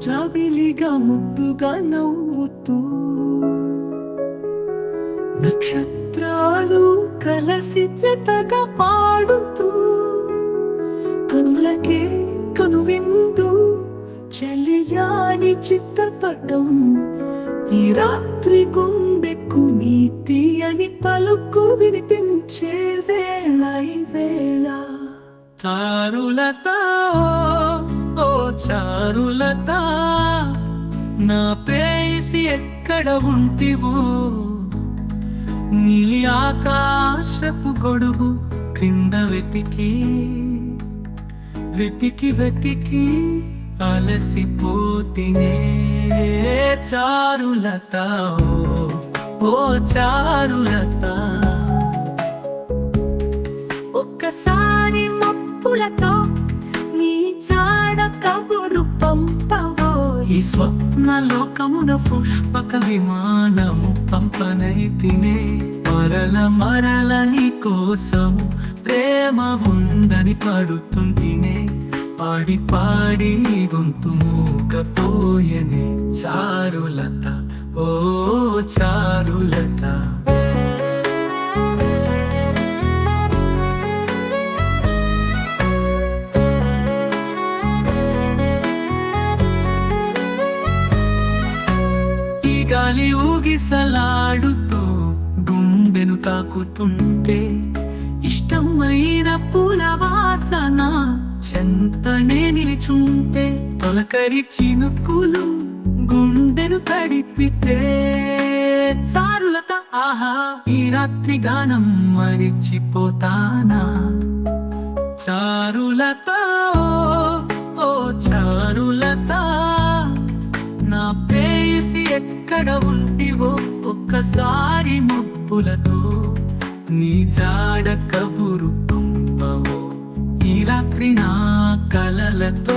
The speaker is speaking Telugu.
హాయిగా ముద్దుగా నవ్వుతూ నక్షత్రాలు కలసి జతగా పాడుతూ కనులకే కనువిందు చెలియాని చిత్తపటం ఈ రాత్రి గుండెకు నీతి అని పలుకు వినిపించే వేళ ఈ వేళ. చారులత ఓ చారులతా నా ప్రేయసి ఎక్కడ ఉంటివో? నీలి ఆకాశపు గొడుగు క్రింద వెతికి వెతికి వెతికి అలసిపోతినే. చారులత ఓ చారులత. ఒక్కసారి మప్పులతో స్వప్నలోకమున స్వప్న లోకమున పుష్పక విమానము పంపనైతినే మరల మరల నీ కోసం ప్రేమ ఉందని పడుతుంటినే పాడి పాడి గొంతు మూకపోయనే చారులత ఓ చారులత. గాలి ఊగిసలాడుతూ గుండెను తాకుతుంటే ఇష్టమైన పూల వాసన చెంతనే నిలిచుంటే తొలకరి చినుకులు గుండెను తడిపితే చారులత ఆహా ఈ రాత్రి గానం మరిచిపోతానా? చారులతో ఎక్కడ ఉంటివో ఒక్కసారి ముప్పులతో నీ జాడ కబురు పంపవో ఈ రాత్రి నా కలలతో